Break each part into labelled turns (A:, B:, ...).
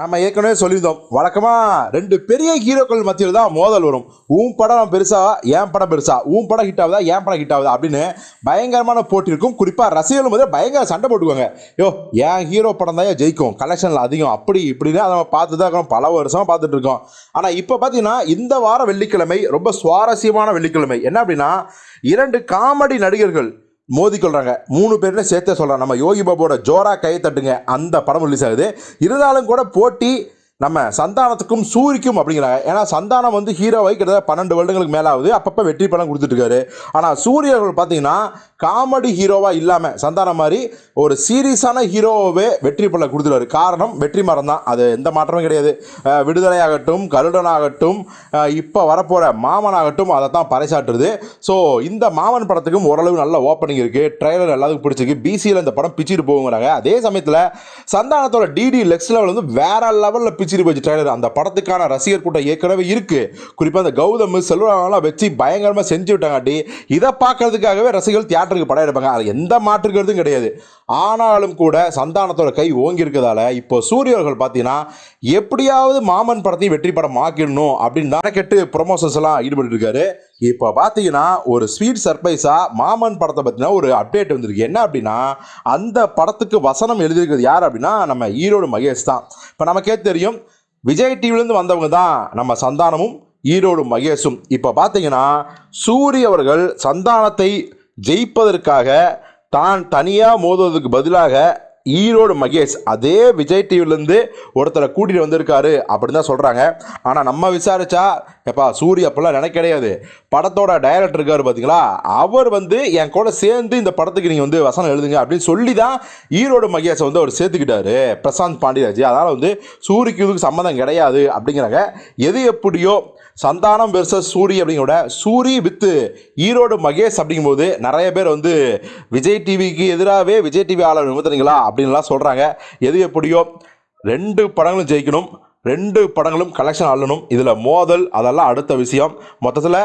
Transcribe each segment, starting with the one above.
A: நம்ம ஏற்கனவே சொல்லியிருந்தோம். வழக்கமாக ரெண்டு பெரிய ஹீரோக்கள் மத்தியில் தான் மோதல் வரும். உன் படம் பெருசா என் படம் பெருசா. உன் படம் ஹிட் ஆகுதா என் படம் ஹிட் ஆகுதா அப்படின்னு பயங்கரமான போட்டி இருக்கும். குறிப்பாக ரசிகர்கள் முதல்ல பயங்கர சண்டை போட்டுக்குவாங்க. யோ என் ஹீரோ படம் தான் ஜெயிக்கும். கலெக்ஷனில் அதிகம். அப்படி இப்படின்னு அதை நம்ம பார்த்து தான் இருக்கிறோம் பல வருஷமாக பார்த்துட்டு இருக்கோம். ஆனால் இப்போ பார்த்தீங்கன்னா இந்த வார வெள்ளிக்கிழமை ரொம்ப சுவாரஸ்யமான வெள்ளிக்கிழமை. என்ன அப்படின்னா இரண்டு காமெடி நடிகர்கள் மோதிக்கொள்றாங்க. மூணு பேரில் சேர்த்தே சொல்கிறேன் நம்ம யோகி பாபுவோட ஜோரா கையை தட்டுங்க. அந்த படம் ரிலீஸ் ஆகுது. இருந்தாலும் கூட போட்டி நம்ம சந்தானத்துக்கும் சூரிக்கும் அப்படிங்கிறாங்க ஏன்னா சந்தானம் வந்து ஹீரோவை கிட்டத்தட்ட பன்னெண்டு வருடங்களுக்கு மேலே ஆகுது அப்பப்போ வெற்றி படம் கொடுத்துட்ருக்காரு ஆனால் சூரியர்கள் பார்த்தீங்கன்னா காமெடி ஹீரோவாக இல்லாமல் சந்தானம் மாதிரி ஒரு சீரியஸான ஹீரோவே வெற்றி படம் கொடுத்துருவாரு. காரணம் வெற்றி மரம் தான். அது எந்த மாற்றமும் கிடையாது. விடுதலையாகட்டும் கருடனாகட்டும் இப்போ வரப்போகிற மாமனாகட்டும் அதை தான் பறைசாற்றுது. ஸோ இந்த மாமன் படத்துக்கும் ஓரளவு நல்ல ஓப்பனிங் இருக்குது ட்ரைலர் எல்லாத்துக்கும் பிடிச்சிருக்கு. பிசியில் இந்த படம் பிச்சுட்டு போகுங்கிறாங்க. அதே சமயத்தில் சந்தானத்தோட டிடி லெக்ஸ் லெவல் வந்து வேற லெவலில் பிச்சிரி போச்சு ட்ரைலர் அந்த படத்துக்கான ரசிகர் கூட்டம் ஏற்கனவே இருக்குது குறிப்பாக அந்த கௌதம் செல்வராமெல்லாம் வச்சு பயங்கரமாக செஞ்சு விட்டாங்காட்டி இதை பார்க்கறதுக்காகவே ரசிகர்கள் தியேட்டருக்கு படம் எடுப்பாங்க. அது எந்த மாற்றுக்கிறதும் கிடையாது. ஆனாலும் கூட சந்தானத்தோட கை ஓங்கி இருக்கிறதால இப்போ சூரியர்கள் பார்த்தீங்கன்னா எப்படியாவது மாமன் படத்தையும் வெற்றி படம் ஆக்கிடணும் அப்படின்னு தான் கெட்டு ப்ரொமோஷன்ஸ் எல்லாம் ஈடுபட்டு இருக்காரு. இப்போ பார்த்தீங்கன்னா ஒரு ஸ்வீட் சர்ப்ரைஸாக மாமன் படத்தை பற்றின ஒரு அப்டேட் வந்திருக்கு. என்ன அப்படின்னா அந்த படத்துக்கு வசனம் எழுதியிருக்கிறது யார் அப்படின்னா நம்ம ஈரோடு மகேஷ் தான். இப்போ நமக்கே தெரியும் விஜய் டிவிலேருந்து வந்தவங்க தான் நம்ம சந்தானமும் ஈரோடு மகேஷும். இப்போ பார்த்தீங்கன்னா சூரிய அவர்கள் சந்தானத்தை ஜெயிப்பதற்காக தான் தனியாக மோதுவதற்கு பதிலாக ஈரோடு மகேஷ் அதே விஜய் டிவிலேருந்து ஒருத்தரை கூட்டிகிட்டு வந்திருக்காரு அப்படின்னு தான் சொல்கிறாங்க ஆனால் நம்ம விசாரிச்சா எப்பா சூரிய அப்படிலாம் நினைக்க கிடையாது. படத்தோட டைரக்டர் இருக்கார் பார்த்தீங்களா அவர் வந்து என் கூட சேர்ந்து இந்த படத்துக்கு நீங்கள் வந்து வசனம் எழுதுங்க அப்படின்னு சொல்லி தான் ஈரோடு மகேஷை வந்து அவர் சேர்த்துக்கிட்டாரு. பிரசாந்த் பாண்டியராஜ். அதனால் வந்து சூரிக்கு இதுக்கு சம்மந்தம் கிடையாது அப்படிங்கிறாங்க. எது எப்படியோ சந்தானம் வெர்சஸ் சூரி அப்படிங்கிறத சூரி வித்து ஈரோடு மகேஷ் அப்படிங்கும்போது நிறைய பேர் வந்து விஜய் டிவிக்கு எதிராகவே விஜய் டிவி ஆளர் நிமித்துறீங்களா அப்படின்லாம் சொல்கிறாங்க எது எப்படியோ ரெண்டு படங்களும் ஜெயிக்கணும் ரெண்டு படங்களும் கலெக்ஷன் ஆளணும் இதில் மோதல் அதெல்லாம் அடுத்த விஷயம். மொத்தத்தில்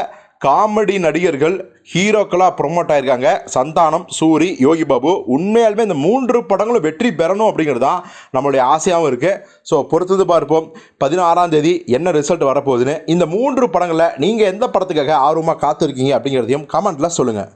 A: காமெடி நடிகர்கள் ஹீரோக்களாக ப்ரொமோட் ஆயிருக்காங்க. சந்தானம் சூரி யோகி பாபு உண்மையாலுமே இந்த மூன்று படங்களும் வெற்றி பெறணும் அப்படிங்கிறது தான் நம்மளுடைய ஆசையாகவும் இருக்குது ஸோ பொறுத்தது பார்ப்போம். பதினாறாம் தேதி என்ன ரிசல்ட் வரப்போகுதுன்னு. இந்த மூன்று படங்களில் நீங்கள் எந்த படத்துக்காக ஆர்வமாக காத்திருக்கீங்க அப்படிங்கிறதையும் கமெண்ட்டில் சொல்லுங்கள்